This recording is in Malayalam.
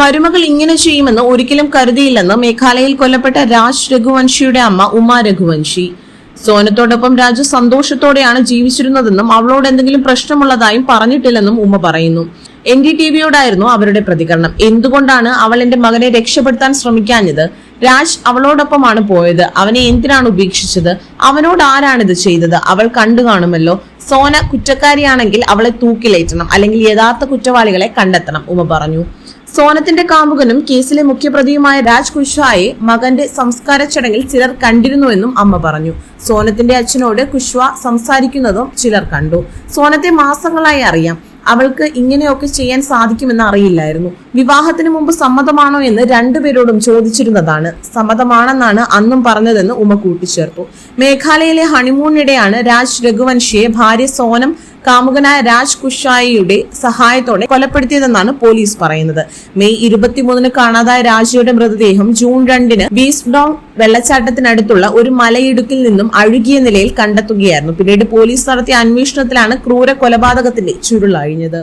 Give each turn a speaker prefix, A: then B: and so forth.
A: മരുമകൾ ഇങ്ങനെ ചെയ്യുമെന്ന് ഒരിക്കലും കരുതിയില്ലെന്ന് മേഘാലയയിൽ കൊല്ലപ്പെട്ട രാജ് രഘുവംശിയുടെ അമ്മ ഉമ രഘുവംശി. സോനത്തോടൊപ്പം രാജു സന്തോഷത്തോടെയാണ് ജീവിച്ചിരുന്നതെന്നും അവളോട് എന്തെങ്കിലും പ്രശ്നമുള്ളതായും പറഞ്ഞിട്ടില്ലെന്നും ഉമ്മ പറയുന്നു. എൻ ഡി ടി വിയോടായിരുന്നു അവരുടെ പ്രതികരണം. എന്തുകൊണ്ടാണ് അവൾ എന്റെ മകനെ രക്ഷപ്പെടുത്താൻ ശ്രമിക്കാഞ്ഞത്? രാജ് അവളോടൊപ്പമാണ് പോയത്. അവനെ എന്തിനാണ് ഉപേക്ഷിച്ചത്? അവനോട് ആരാണിത് ചെയ്തത്? അവൾ കണ്ടു കാണുമല്ലോ. സോന കുറ്റക്കാരിയാണെങ്കിൽ അവളെ തൂക്കിലേറ്റണം. അല്ലെങ്കിൽ യഥാർത്ഥ കുറ്റവാളികളെ കണ്ടെത്തണം ഉമ പറഞ്ഞു. സോനത്തിന്റെ കാമുകനും കേസിലെ മുഖ്യപ്രതിയുമായ രാജ് കുഷ്വായെ മകന്റെ സംസ്കാര ചടങ്ങിൽ ചിലർ കണ്ടിരുന്നുവെന്നും അമ്മ പറഞ്ഞു. സോനത്തിന്റെ അച്ഛനോട് കുഷ്വ സംസാരിക്കുന്നതും ചിലർ കണ്ടു. സോനത്തെ മാസങ്ങളായി അറിയാം. അവൾക്ക് ഇങ്ങനെയൊക്കെ ചെയ്യാൻ സാധിക്കുമെന്ന് അറിയില്ലായിരുന്നു. വിവാഹത്തിന് മുമ്പ് സമ്മതമാണോ എന്ന് രണ്ടുപേരോടും ചോദിച്ചിരുന്നതാണ്. സമ്മതമാണെന്നാണ് അന്നും പറഞ്ഞതെന്ന് ഉമ കൂട്ടിച്ചേർത്തു. മേഘാലയയിലെ ഹണിമൂണിനിടെയാണ് രാജ് രഘുവൻഷിയെ ഭാര്യ സോനം കാമുകനായ രാജ് കുഷായിയുടെ സഹായത്തോടെ കൊലപ്പെടുത്തിയതെന്നാണ് പോലീസ് പറയുന്നത്. മെയ് ഇരുപത്തിമൂന്നിന് കാണാതായ രാജയുടെ മൃതദേഹം ജൂൺ രണ്ടിന് ബീസ്ഡോങ് വെള്ളച്ചാട്ടത്തിനടുത്തുള്ള ഒരു മലയിടുക്കിൽ നിന്നും അഴുകിയ നിലയിൽ കണ്ടെത്തുകയായിരുന്നു. പിന്നീട് പോലീസ് നടത്തിയ അന്വേഷണത്തിലാണ് ക്രൂര കൊലപാതകത്തിന്റെ ചുരുളഴിഞ്ഞത്.